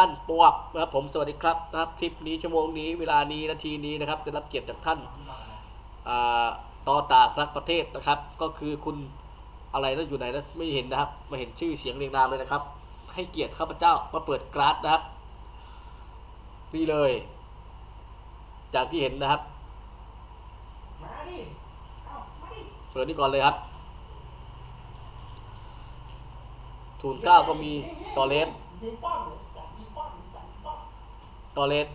ท่านปวกนะครับผมสวัสดีครับนะครับคลิปนี้ชั่วโมงนี้เวลานี้นาทีนี้นะครับจะรับเกียรติจากท่านต่อตากรักประเทศนะครับ ก็คือคุณอะไรนะอยู่ไหนนะไม่เห็นนะครับไม่เห็นชื่อเสียงเรียงนามเลยนะครับ ให้เกียรติข้าพเจ้ามาเปิดกราสนะครับนี่เลย จากที่เห็นนะครับเปิดนี่ก่อนเลยครับทูนเก้าก็มีตอเลส ตอเลส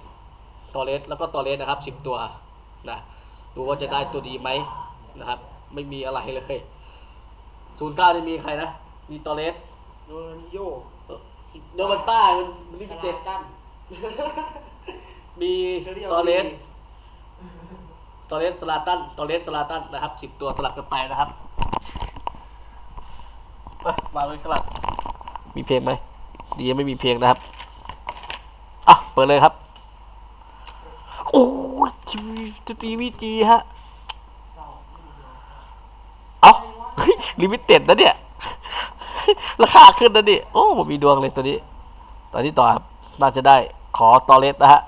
ตอเลสแล้วก็ตอเลสนะครับสิบตัวนะดูว่าจะได้ตัวดีไหมนะครับ ไม่มีอะไรเลยทูนเก้าจะมีใครนะ มีตอเลสโดนโยโดมันป้ามันมันลิมิเต็ดกัน มีตอเลสตอเลสสลาตันตอเลสสลาตันนะครับสิบตัวสลับกันไปนะครับเอ้ยวางไว้ข้างหลังมีเพลงไหมดียังไม่มีเพลงนะครับอะ เปิดเลยครับ โอ้ยทีวีทีวีจีฮะ เอ้าลิมิเต็ดนะเนี่ย ราคาขึ้นนะดิโอ้ผมมีดวงเลยตัวนี้ ตอนนี้ต่อครับ น่าจะได้ขอตอเลสนะฮะ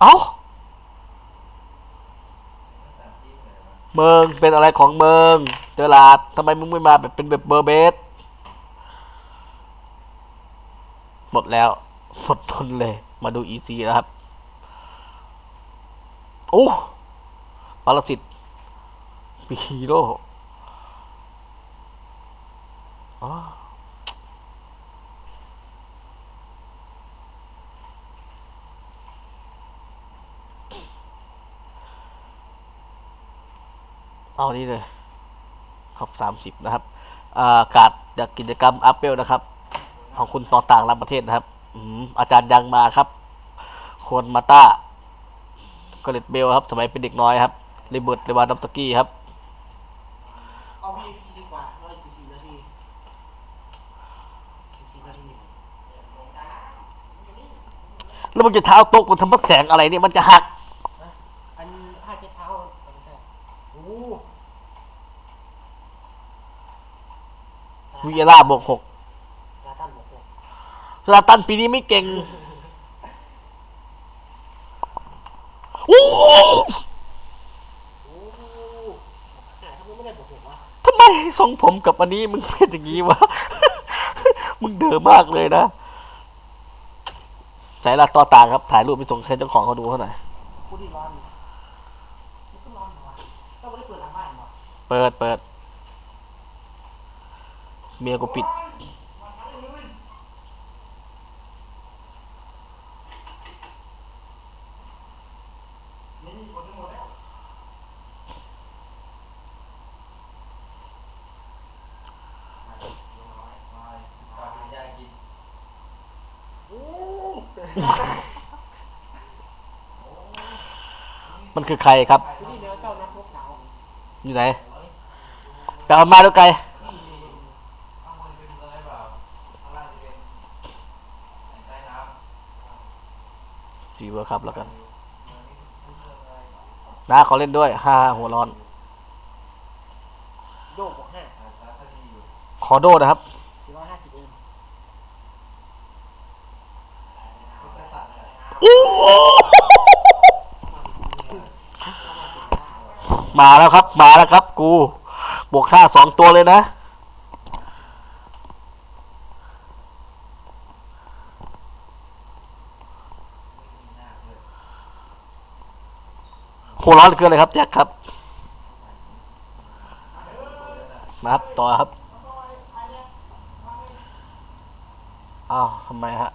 เอ้าเมืองเป็นอะไรของเมืองเจอลาดทำไมมึงไม่มาแบบเป็นแบบเบอร์เบสหมดแล้ว หมดทนเลย มาดู EC นะครับ โอ้ปรสิตมีฮีโร่อ๋อเอานี่เลยท็อปสามสิบนะครับอ่าการจากกิจกรรมอัพเปลนะครับ ของคุณต่อต่างรับประเทศนะครับ อืมอาจารย์ยังมาครับคนมาต้ากอเลตเบลครับ สมัยเป็นเด็กน้อยครับรีเบิร์ตเรวานดอฟสกี้ครับเอาพีพีดีกว่าร้อยสิบสี่นาทีสิบสี่นาทีแล้วมึงจะเท้าโต๊ะกูทำพักแสงอะไรเนี่ยมันจะหักนะอันห้าเจ็ดเท้าอันนี้ใช่โอ้วิเอล่าบวกหก ลาตันบอกว่า ซาตันปีนี้ไม่เก่งโอ้โหโอ้หาทำไมไม่ได้บอกผมวะทำไมทรงผมกับอันนี้มึงเป็นอย่างนี้วะ มึงเด๋อมากเลยนะใจละต่อต่างครับ ถ่ายรูปไปส่งให้เจ้าของเขาดูเขาหน่อยพูดที่ร้อนมันก็ร้อนเหรอวะต้องไม่ได้เปิดหลังบ้านเหรอเปิดเปิด เมียกูปิด คือใครครับ อยู่ไหนไปเอามาด้วยไกลจีเวอร์ครับแล้วกันนะขอเล่นด้วยฮ่าหัวร้อนโยกบอกห้าขอโดดนะครับสี่ร้ยห้าสิบเอ็ มาแล้วครับ มาแล้วครับ กู บวกค่าสองตัวเลยนะหัวร้อนคืออะไรครับแจ็คครับมาครับ ต่อครับ อ้าวทำไมฮะ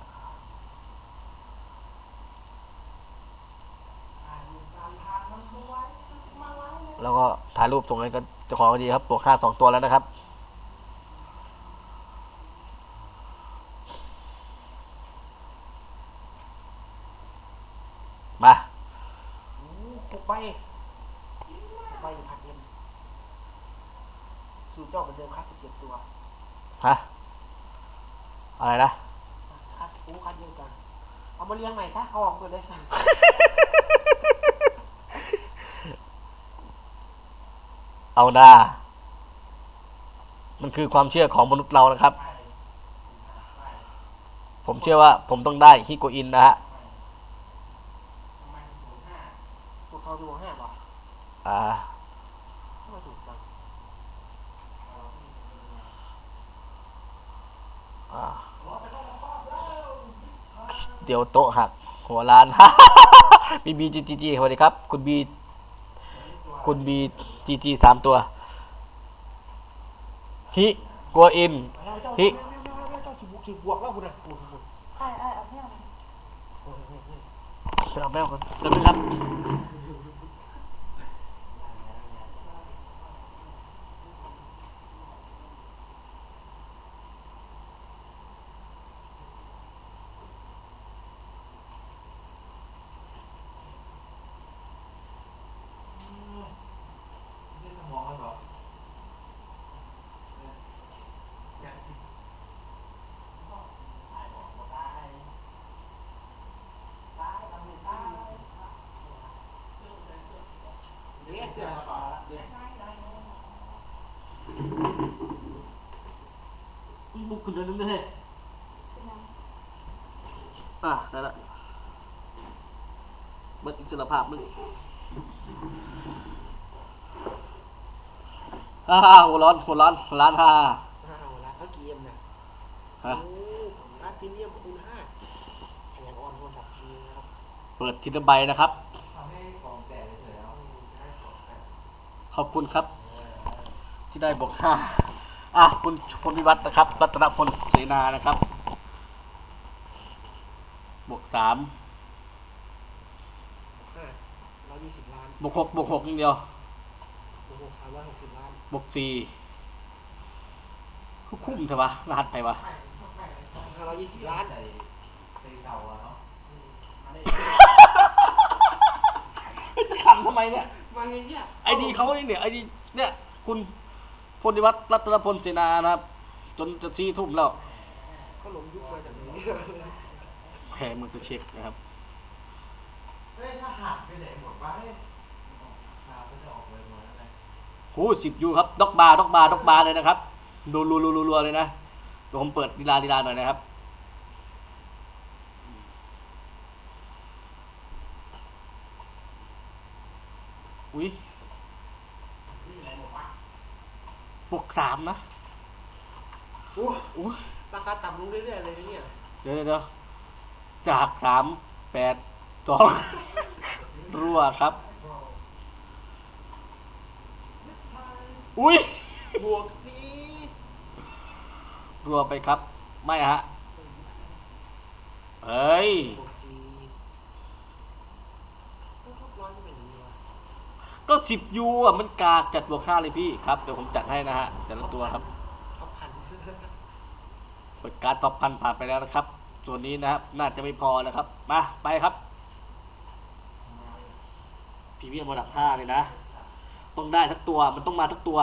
แล้วก็ถ่ายรูปส่งให้กันเจ้าของดีครับตัวค่าสองตัวแล้วนะครับมาหกใบหกใบหนึ่งพันเอ็มสูตรเจ้าเหมือนเดิมครับสิบเจ็ดตัวฮะอะไรนะคัดอู้คัดเดียวกัน เอามาเลี้ยงใหม่ซะเอาออกหมดเลย เอาดา มันคือความเชื่อของมนุษย์เรานะครับ ผมเชื่อว่าผมต้องได้ฮิโกอินนะฮะพวกเขาดูห้าหรออ่าเดี๋ยวโต๊ะหัก หัวล้านมีบีจีจีสวัสดีครับ คุณบี คุณบีจีจีสามตัว ฮิกัวอินแล้วเจ้าฮิเจ้าสิบสิบบวกแล้วคุณนะคุณคุณไอ้ไอ้เอาแม่มา เอาแม่ก่อนเดี๋ยวนะครับ เดี๋ยวเสื้อต่อเดี๋ยว ลุกขึ้นเรื่อยเป็นยังๆอะได้ละเบิดอิสรภาพมึงฮ่าฮ่าหัวร้อนหัวร้อนร้านฮ่าห้าเอาละเขาเกียมนะฮะโอ้ร้านพรีเมียมคูณห้าขยันออนโทรศัพท์ทีนะครับเปิดทีละใบนะครับ ทำให้ของแตกเฉยแล้วได้ของแตกขอบคุณครับ ที่ได้บอกห้า อะคุณพลวิวัฒน์นะครับ รัตนพลเสนานะครับ บวกสามห้าร้อยยี่สิบล้านบวกหกบวกหกอย่างเดียวบวกหกสามร้อยหกสิบล้านบวกสี่คุ้มใช่ปะรหัสไปวะห้าร้อยยี่สิบล้านจะขำทำไมเนี่ย มาไงเนี่ยไอดีเขาเนี่ยเนี่ยไอดีเนี่ย คุณ พลวิวัฒน์รัตนพลเสนานะครับ จนจะซีทุ่มแล้วก็หลงยุคมาจากไหนแพ้มึงจะเช็คนะครับเฮ้ยถ้าหักไปไหนหมดวะเฮ้ยพาไปจะออกเลยหมดแล้วไงโอ้สิบยูครับด็อกบาร์ด็อกบาร์ด็อกบาร์เลยนะครับดูรัวรัวรัวๆเลยนะเดี๋ยวผมเปิดดีลาดีลาหน่อยนะครับอุ้ย บวกสามนะโอ้อุ้ยราคาต่ำลงเรื่อยๆเลยนะเนี่ยเดี๋ยวเดี๋ยวเดี๋ยวจากสามแปดสองรั่วครับ อุ้ยบวกสีรัวไปครับ ไม่ฮะเฮ้ย บวกสีก็ทุกร้อยก็เป็นอย่างนี้วะ ก็สิบยูอะมันกากจัดบวกค่าเลยพี่ครับเดี๋ยวผมจัดให้นะฮะแต่ละตัวครับท็อปพันเปิดการ์ดท็อปพันผ่านไปแล้วนะครับ ตัวนี้นะครับน่าจะไม่พอนะครับมาไปครับพรีเมียมระดับห้าเลยนะต้องได้ทั้งตัวมันต้องมาทั้งตัว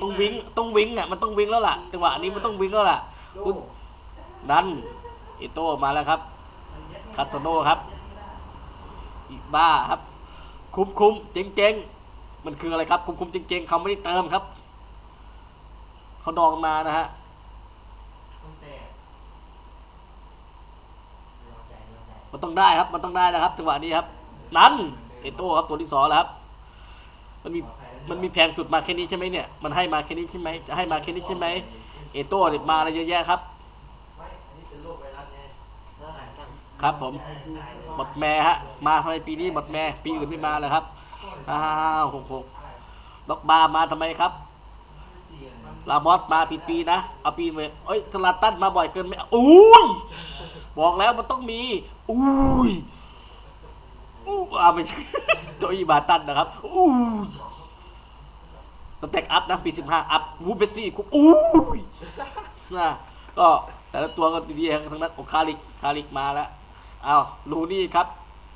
ต้องวิงต้องวิงอะมันต้องวิงแล้วล่ะจังหวะนี้มันต้องวิงแล้วล่ะโดคุณดันอิโต้มาแล้วครับคาสโนครับอีกบ้าครับ คุ้มคุ้มเจ๊งเจ๊ง มันคืออะไรครับ คุ้มคุ้มเจ๊งเจ๊งเขาไม่ได้เติมครับ เขาดองมานะฮะมันต้องได้ครับ มันต้องได้นะครับ จังหวะนี้ครับ นั้นเอโต้ครับตัวที่สองแล้วครับ มันมีมันมีแพงสุดมาแค่นี้ใช่ไหมเนี่ย มันให้มาแค่นี้ใช่ไหมจะให้มาแค่นี้ใช่ไหมเอโต้เนี่ยมาอะไรเยอะแยะครับครัสไงแล้วหายตั้งครับผมหมดแม่ฮะ มาทำไมปีนี้หมดแม่ปีอื่นไม่มาเลยครับ อ้าวหกหกล็อกบาร์มาทำไมครับ ลามอสมาปีปีนะ เอาปีเมเอ้ยสลาตันมาบ่อยเกินไหมอุ้ย บอกแล้วมันต้องมี อุ้ยอู้อ่าไม่ใช่โจอีบาตันนะครับอุ้ยสเต็กอัพนะปีสิบห้าอัพวูเบซี่คุกอุ้ยนะก็แต่ละตัวก็ดีๆทั้งนั้นโอคาลิกคาลิกมาแล้วอ้าวลูนี่ครับ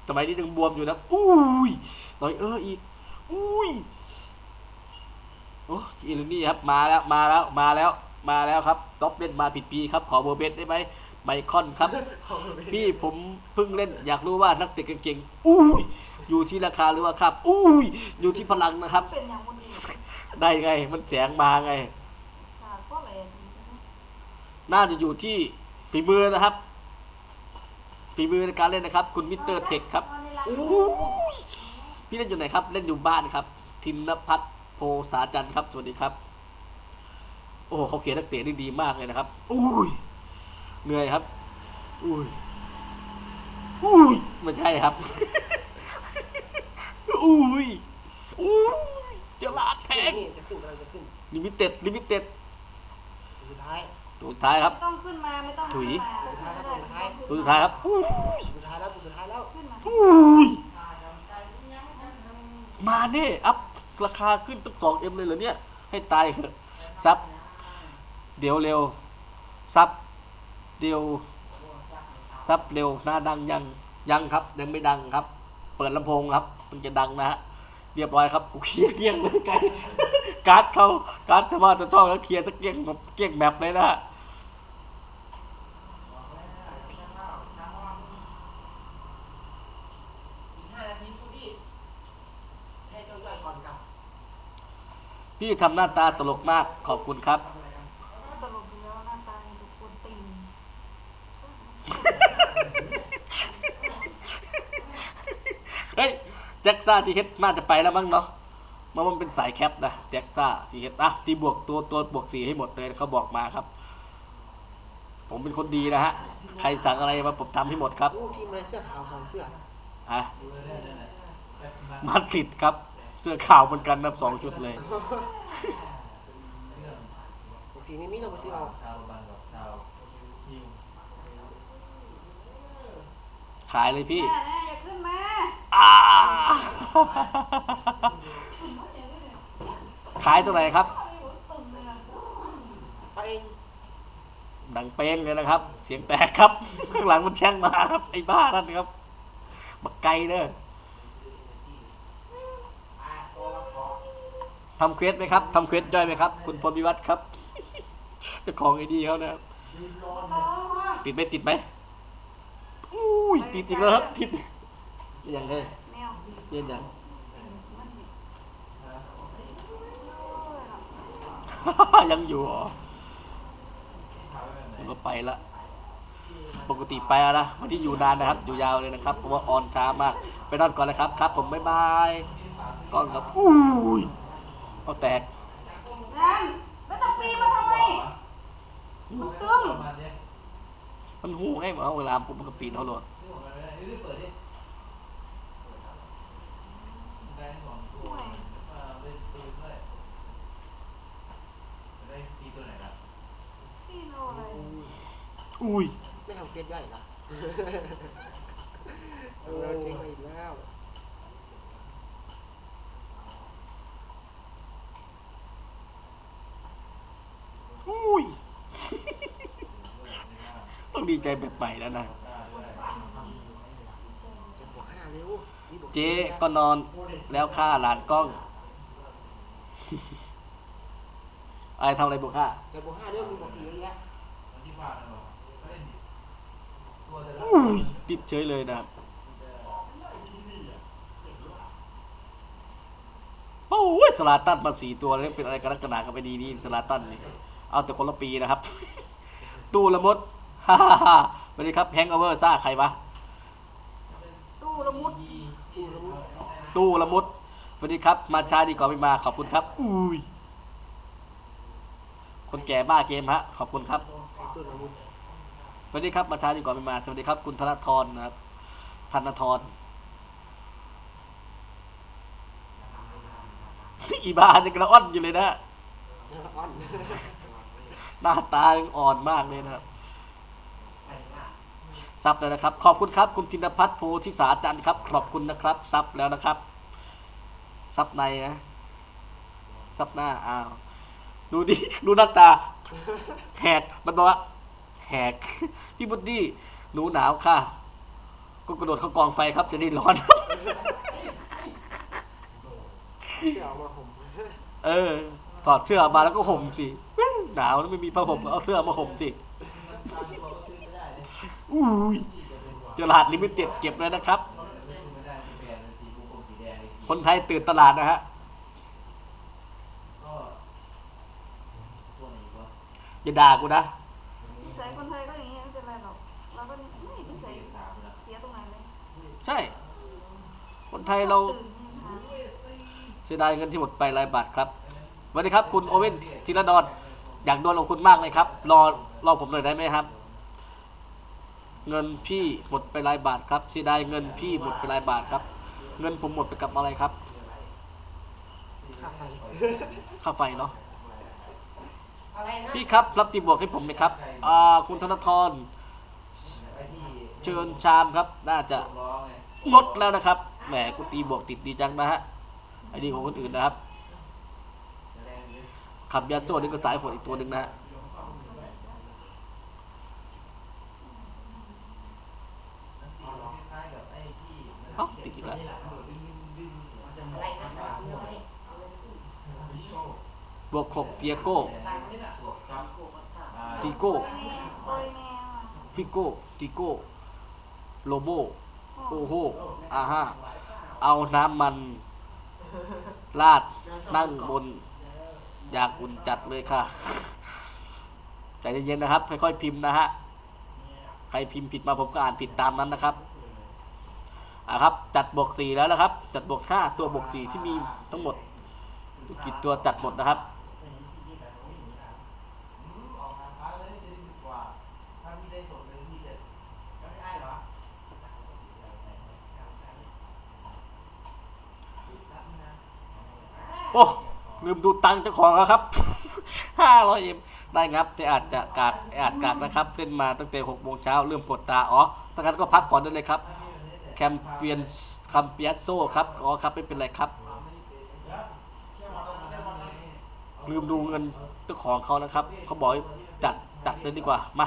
สมัยนี้ยังบวมอยู่นะอุ้ยลอยเอออีกอุ้ยโอ้อิลูนี่ครับมาแล้วมาแล้วมาแล้วมาแล้วครับด็อบเล่นมาผิดปีครับขอเบอร์เบสได้ไหมไมคอนครับ พี่ผมเพิ่งเล่นอยากรู้ว่านักเตะเก่งๆอุ้ยอยู่ที่ราคาหรือว่าครับอุ้ยอยู่ที่พลังนะครับเป็นอย่างมันดีได้ไงมันแสงมาไงค่ะก็เลยดีใช่ไหมน่าจะอยู่ที่ฝีมือนะครับ ฝีมือในการเล่นนะครับ คุณมิสเตอร์เทคครับโอ้โหพี่เล่นอยู่ไหนครับ เล่นอยู่บ้านครับ ทินนพัฒน์โพสาจันทร์ครับ สวัสดีครับ โอ้โหเขาเขียนนักเตะได้ดีมากเลยนะครับ อุ้ย เหนื่อยครับ อุ้ย อุ้ยไม่ใช่ครับ อุ้ย อุ้ยเจลาดแทงนี่จะขึ้นกำลังจะขึ้นลิมิเต็ดลิมิเต็ดสุดท้าย ตัวสุดท้ายครับ ไม่ต้องขึ้นมาไม่ต้องถุยขึ้นมาไม่ต้องขึ้นตัวสุดท้ายครับอุ้ยสุดท้ายแล้วสุดท้ายแล้วขึ้นมาอุ้ยมาเน่อัพราคาขึ้นตั้งสองเอ็มเลยเหรอเนี่ย ให้ตายเถอะซับ เดี๋ยวเร็ว ซับ เดี๋ยว ซับเร็วหน้าดังยัง ยังครับ ยังไม่ดังครับ เปิดลำโพงครับมันจะดังนะฮะ เรียบร้อยครับกูเคลียร์เกลี้ยงเลยไกลการ์ดเขาการ์ดสมาร์ทช่องแล้วเคลียร์สักเกลี้ยงแบบเกลี้ยงแมปเลยนะฮะอีกห้านาทีคุณพี่ให้เจ้าย่อยก่อนกลับพี่ทำหน้าตาตลกมากขอบคุณครับ ตลกอยู่แล้วหน้าตาดูคนตีน เฮ้ยแจ็คซ่าทีเฮดน่าจะไปแล้วมั้งเนาะมันมันเป็นสายแคปนะแจ็คซ่าทีเฮดอะที่บวกตัวตัวบวกสีให้หมดเลยเขาบอกมาครับ ผมเป็นคนดีนะฮะ ใครสั่งอะไรมาผมทำให้หมดครับโอ้ทีมอะไรเสื้อขาวสองเสื้ออะมาดริดครับ เสื้อขาวเหมือนกันนะสองชุดเลยสีนี้มีต้องไปซื้อเอาขายเลยพี่แม่แม่อย่า ขึ้นมาอ่าขายตัวไหนครับตุ่มเลยนะไปเองดังเป้งเลยนะครับ เสียงแตกครับ ข้างหลังมันแช่งมาครับ ไอ้บ้านั่นครับบักไกเด้อทำเควสไหมครับทำเควสย่อยไหมครับ คุณพลวิวัฒน์ครับเจ้าของไอ้ดีเขานะครับ ติดไหมติดไหมอุ้ยติดอีกแล้วครับติด ยังไงแมวเย็นยังยังอยู่เหรอผมก็ไปละ ปกติไปแล้วนะวันที่อยู่นานนะครับ อยู่ยาวเลยนะครับ เพราะว่าออนช้ามาก ไปนอนก่อนเลยครับ ครับ ผมบ๊ายบายก้อนครับอุ้ยเอาแตกนั่นไม่ต้องปีนมาทำไมมันตึงมันหูไงเอาเวลาปุ๊บมันก็ปีนเขาเลย ห่วย พี่โนอะไร อุ้ยไม่ทำเกรดย่อยเหรอเออเจ๊งไปอีกแล้วอุ้ย ต้องดีใจแบบใหม่แล้วนะ จะบวกห้าเร็วนี่บวกเจ๊ก็นอนแล้วค่าหลานกล้อง อะไรทำอะไรบุกค่า จะบวกห้าเร็วมีบวกสี่เยอะแยะ อุ้ย ติดเฉยเลยนะครับโอ้ยสลาตันมาสี่ตัวแล้วเป็นอะไรกันนักกันหนากับไอ้ดีนี่สลาตันนี่เอาแต่คนละปีนะครับ ตู้ละมดฮ่าฮ่าฮ่าสวัสดีครับแฮงเอาเวอร์ซ่าใครวะตู้ละมุดตู้ละมุดตู้ละมุดสวัสดีครับ มาช้าดีกว่าไม่มาขอบคุณครับ อุ้ยคนแก่บ้าเกมฮะ ขอบคุณครับตู้ละมุดส วัสดีครับมาช้าดีกว่าไม่มาสวัสดีครับคุณธนทรนะครับธนทรอีบาจะกระอ้อนอยู่เลยนะหน้าตายังอ่อนมากเลยนะครับซับแล้วนะครับ ขอบคุณครับ คุณธินพัฒน์โพธิสาจันทร์ครับ ขอบคุณนะครับซับแล้วนะครับซับในนะซับหน้าอ้าวดูดิดูหน้าตาแหกมันบอกว่า แหกพี่บุดดี้หนูหนาวค่ะ ก็กระโดดเข้ากองไฟครับจะได้ร้อน เสื้อเอามาห่มเออถอดเสื้อออกมาแล้วก็ห่มสิหนาวแล้วไม่มีผ้าห่มก็เอาเสื้อมาห่มสิอุ้ยตลาดลิมิเต็ดเก็บเลยนะครับ คนไทยตื่นตลาดนะฮะอย่าด่ากูนะ นิสัยคนไทยก็อย่างนี้ไม่เป็นไรหรอกเราก็ไม่นิสัยใช่ คนไทยเราเสียดายเงินที่หมดไปหลายบาทครับสวัสดีครับ คุณโอเว่นจิรดอนอยากโดนของคุณมากเลยครับ รอรอผมหน่อยได้ไหมครับ เงินพี่หมดไปหลายบาทครับเสียดายเงินพี่หมดไปหลายบาทครับ เงินผมหมดไปกับอะไรครับ ค่าไฟค่าไฟเนาะ อะไรนะพี่ครับรับตีบวกให้ผมไหมครับอ่าคุณธนทร เชิญชามครับ น่าจะงดแล้วนะครับ แหมกูตีบวกติดดีจังนะฮะ ไอ้นี่ของคนอื่นนะครับขับยาโซ่นี่ก็สายฝนอีกตัวหนึ่งนะฮะเอ้าติดอีกแล้วบวกหกเตียโก้ตีโก้โอ้ยแม่ฟิโก้ติโก้ โลโบโอโหอาห้าเอาน้ำมันลาดนั่งบน อยากอุ่นจัดเลยค่ะ ใจเย็นๆนะครับ ค่อยๆพิมพ์นะฮะ ใครพิมพ์ผิดมาผมก็อ่านผิดตามนั้นนะครับอะครับ จัดบวกสี่แล้วนะครับ จัดบวกห้าตัวบวกสี่ที่มีทั้งหมดกี่ตัวจัดหมดนะครับ ออกราคาเลยจะดีกว่า ถ้าพี่ได้ส่วนหนึ่งพี่จะจะไม่ได้เหรอ โอ้ลืมดูตังค์เจ้าของแล้วครับห้าร้อยเอ็มได้งับแต่อาจจะกากอาจกากนะครับเล่นมาตั้งแต่หกโมงเช้าเริ่มปวดตาอ๋อถ้างั้นก็พักผ่อนได้เลยครับ แคมเปียนคัมเปียโซครับอ๋อครับไม่เป็นไรครับ ลืมดูเงินเจ้าของเขานะครับ เขาบอกจัดจัดเลยดีกว่ามา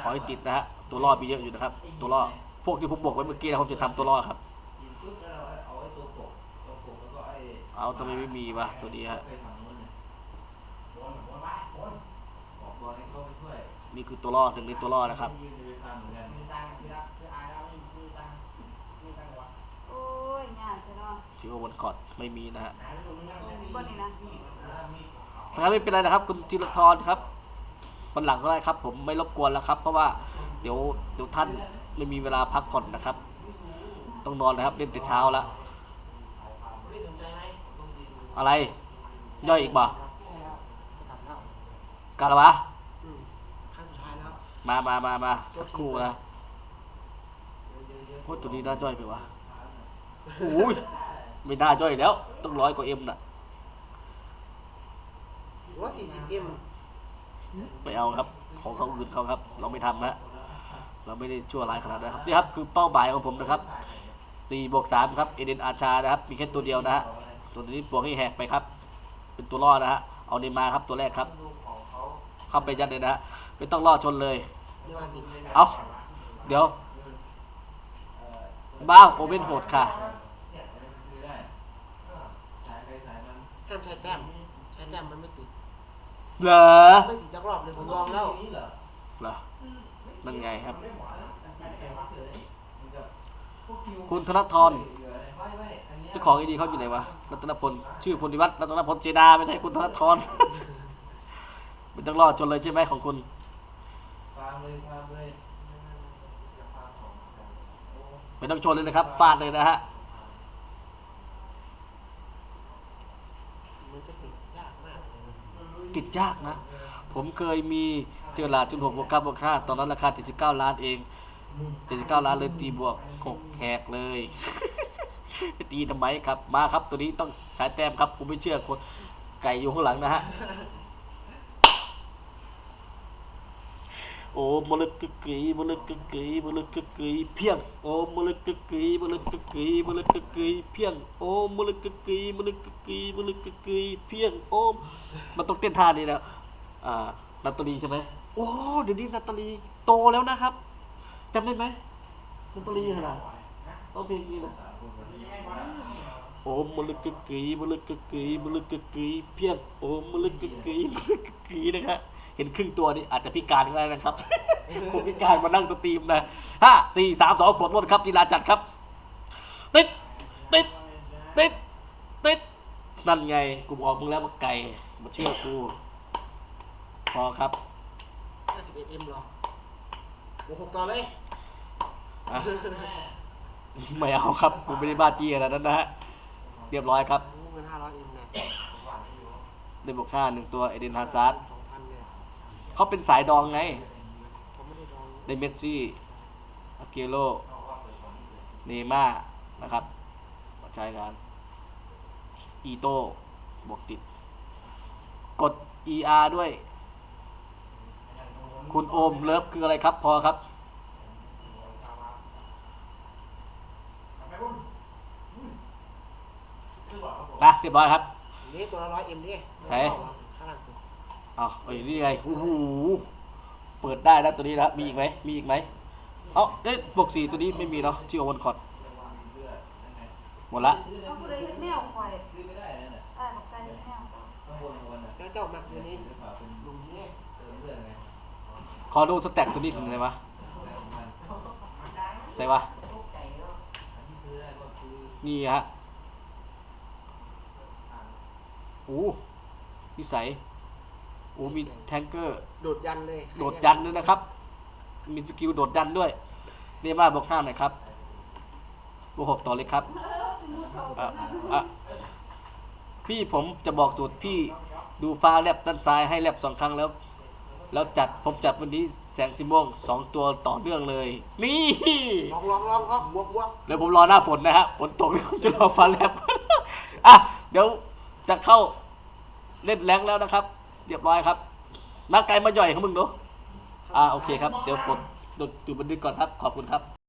ขอให้ติดนะฮะตัวรอดมีเยอะอยู่นะครับ ตัวรอดพวกที่ผมบอกไว้เมื่อกี้นะผมจะทำตัวรอดครับ เอาทำไมไม่มีวะตัวนี้ฮะนี่คือตัวรอดถึงนี้ตัวรอดนะครับโอ้ยงานจะเนาะชิโอบนคอร์ดไม่มีนะฮะบนนี่นะถ้างั้นไม่เป็นไรนะครับ คุณธีรทรครับวันหลังก็ได้ครับ ผมไม่รบกวนแล้วครับ เพราะว่าเดี๋ยวเดี๋ยวท่านไม่มีเวลาพักผ่อนนะครับ ต้องนอนนะครับเล่นแต่เช้าแล้ว ไม่สนใจไหม อะไรย่อยอีกบ่ใช่แล้วจะกลับแล้วกาละวะอืมครั้งสุดท้ายแล้วมามามามาสักครู่นะโอ้ยตัวนี้น่าย่อยไปวะโอ้ยไม่น่าย่อยแล้ว ต้องร้อยกว่าเอ็มน่ะว่าสี่สิบเอ็มไม่เอาครับ ของเขาอื่นเขาครับ เราไม่ทำนะเราไม่ได้ชั่วร้ายขนาดนั้นครับนี่ครับคือเป้าหมายของผมนะครับ4บวก3ครับ เอเดนอาชานะครับ มีแค่ตัวเดียวนะฮะ ตัวนี้บวกให้แหกไปครับ เป็นตัวรอดนะฮะ เอาเนย์มาร์ครับตัวแรกครับ เข้าไปยัดเลยนะฮะไม่ต้องรอดชนเลยที่ว่าติดเอาเดี๋ยว บ้าวโอเว่นโหดค่ะ ห้ามใช้แต้มใช้แต้มมันไม่ติด เหรอ ไม่ติดจักรอบเลยผมลองแล้วเหรอ นั่นไงครับ คุณธนทร เจ้าของไอดีเขาอยู่ไหนวะรัตนพลชื่อพลนิวัฒน์รัตนพลเจดาไม่ใช่คุณธนทรเป็นต้องรอดจนเลยใช่ไหมของคุณไม่ต้องชนเลยนะครับฟาดเลยนะฮะมันจะติดยากมากเลยนะติดยากนะ ผมเคยมีเจอหลาดจุนหกบวกเก้าบวกห้าตอนนั้นราคา79ล้านเอง79ล้านเลยตีบวกหกแขกเลยไป ตีทำไมครับมาครับตัวนี้ต้องใช้แต้มครับผมไม่เชื่อคนไก่อยู่ข้างหลังนะฮะโอ้มลึกกึกกึยมลึกกึกกึยมลึกกึกกึยเพียงโอ้มลึกกึกกึยมลึกกึกกึยมลึกกึกกึยเพียงโอ้มลึกกึกกึยมลึกกึกกึยมลึกกึกกึยเพียงโอ้มันต้องเต้นท่านี้นะอ่านาตาลีใช่ไหมโอ้เดี๋ยวนี้นาตาลีโตแล้วนะครับจำได้ไหมนาตาลีขนาดต้องเพลงนี้นะ อ้มลึกกึกกึยมลึกกึกกึยมลึกกึกกึยเพียงโอ้มลึกกึกกึยมลึกกึกกึยนะครับเห็นครึ่งตัวนี่อาจจะพิการก็ได้นะครับคนพิการมานั่งสตรีมนะห้าสี่สามสองกดรถครับจีลาจัดครับ ติดติดติดติดนั่นไง กูบอกมึงแล้วมาไก่มาเชื่อกูพอครับห้าสิบเอ็ดเอ็มหรอโอ้หกต่อเลยอะไม่เอาครับ กูไม่ได้บ้าจี้ขนาดนั้นนะฮะ เรียบร้อยครับเงินห้าร้อยเอ็มเนี่ยได้บวกค่าหนึ่งตัวเอเดนฮาซาร์ดสองพันเนี่ยเขาเป็นสายดองไงเขาไม่ได้ลองได้เมสซี่อาเกโรเนม่านะครับมาใช้งานอีโต้บวกติด กด ER ด้วย คุณโอมเลิฟคืออะไรครับ พอครับ นะ เรียบร้อยครับ นี่ตัวละร้อยเอ็มดิใช่ ข้างหลังสุดเอาเอาอยู่นี่ไงโอ้โหเปิดได้นะตัวนี้นะมีอีกไหมมีอีกไหมเอ้าเอ๊ะบวกสี่ตัวนี้ไม่มีเนาะที่โอวันคอร์ดหมดละเอาผู้ใดเฮ็ดแมวคอยได้บอกใจเฮ็ดแมวแล้วเจ้ามักอยู่นี่ลุงนี่ขอดูสแต็กตัวนี้ถึงไหนวะใส่วะนี่ฮะโอ้นิสัยโอ้มีแทงเกอร์ โดดยันเลยโดดยันด้วยนะครับ มีสกิลโดดยันด้วยเรียกว่าบอกห้าหน่อยครับบวกหกต่อเลยครับอะอะพี่ผมจะบอกสูตรพี่ดูฟ้าแลบด้านซ้ายให้แลบสองครั้งแล้ว แล้วจัดผมจัดวันนี้แสงสีม่วงสองตัวต่อเนื่องเลย นี่ ลองลองลองก็บวกบวกเดี๋ยวผมรอหน้าฝนนะฮะฝนตกนี่ผมจะรอฟ้าแลบ อะเดี๋ยวจะเข้า เล่นแรงแล้วนะครับ เรียบร้อยครับมาไกลมาย่อยของมึงดูอ่าโอเคครับ เดี๋ยวกดดูดดูบันทึกก่อนครับ ขอบคุณครับ